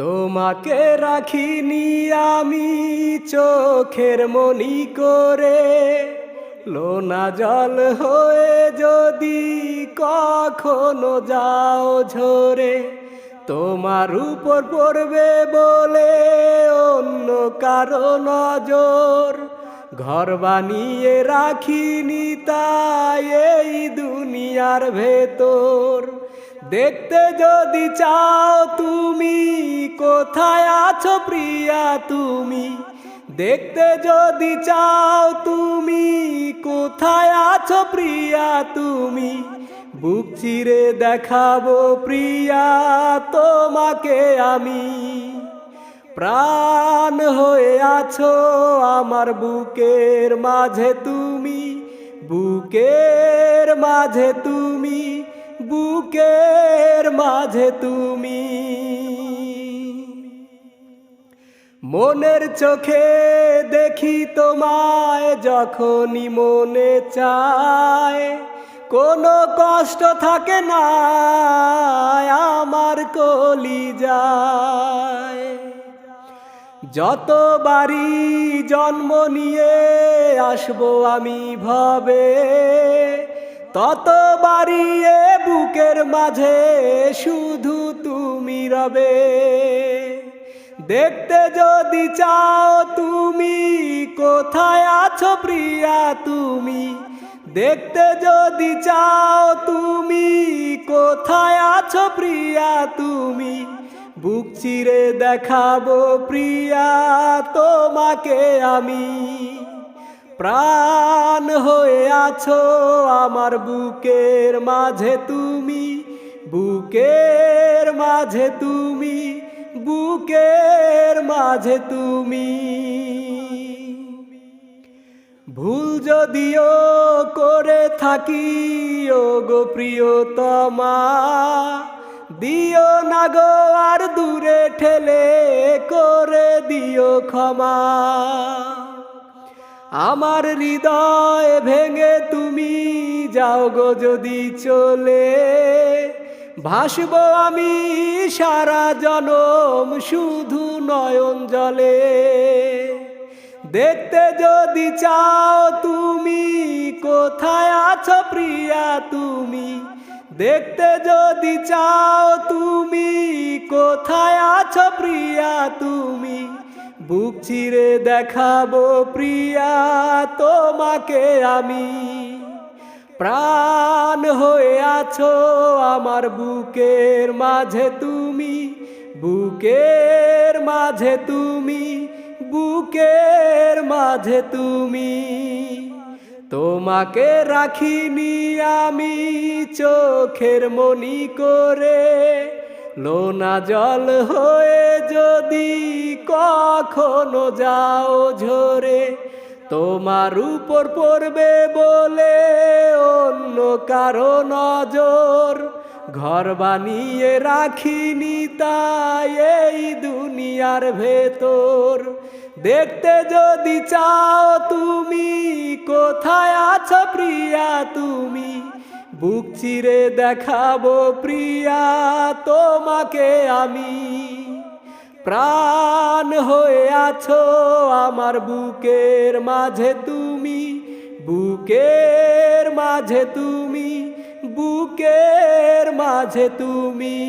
তোমাকে রাখিনি আমি চোখের মনি করে। লোনা জল হয়ে যদি কখনো যাও ঝরে, তোমার উপর পড়বে বলে অন্য কারও নজর। ঘর বানিয়ে রাখিনি তাই এই দুনিয়ার ভেতর। দেখতে যদি চাও তুমি, কোথায় আছো প্রিয়া তুমি? দেখতে যদি চাও তুমি, কোথায় আছো প্রিয়া তুমি? বুক চিরে দেখাবো প্রিয়া তোমাকে আমি। প্রাণ হয়ে আছো আমার বুকের মাঝে তুমি, বুকের মাঝে তুমি। বুকের মাঝে তুমি। মনের চোখে দেখি তোমায় যখনই মনে চায়। কোনো কষ্ট থাকে না, আমার কলি যায় যতবারই জন্ম নিয়ে আসব আমি ভবে ততবারই এ বুকের মাঝে শুধু তুমি রবে। দেখতে যদি চাও তুমি, কোথায় আছো প্রিয়া তুমি? দেখতে যদি চাও তুমি, কোথায় আছো প্রিয়া তুমি? বুক চিরে দেখাবো প্রিয়া তোমাকে আমি। প্রাণ হয়ে আছো আমার বুকের মাঝে তুমি, বুকের মাঝে তুমি, বুকের মাঝে তুমি। ভুল যদিও করে থাকি ও গো প্রিয়তমা, দিও না গো আর দূরে ঠেলে করে দিও ক্ষমা। আমার হৃদয় ভেঙে তুমি যাও গো যদি চলে। ভাসব আমি সারা জনম শুধু নয়ন জলে। দেখতে যদি চাও তুমি কোথায় আছো প্রিয়া তুমি? দেখতে যদি চাও তুমি কোথায় আছো প্রিয়া, তুমি বুক চিরে দেখাবো প্রিয়া, তোমাকে আমি। প্রাণ হয়ে আছো আমার বুকের মাঝে তুমি, বুকের মাঝে তুমি, বুকের মাঝে তুমি। তোমাকে রাখিনি আমি চোখের মনি করে লোনা জল হয়ে যদি কখনো যাও ঝরে, তোমার উপর পড়বে বলে অন্য কারও নজর। ঘর বানিয়ে রাখিনি তাই এই দুনিয়ার ভেতর। দেখতে যদি চাও তুমি, কোথায় আছো প্রিয়া তুমি? বুক চিরে দেখাবো প্রিয়া, তোমাকে আমি। প্রাণ হয়ে আছো আমার বুকের মাঝে তুমি, বুকের মাঝে তুমি, বুকের মাঝে তুমি।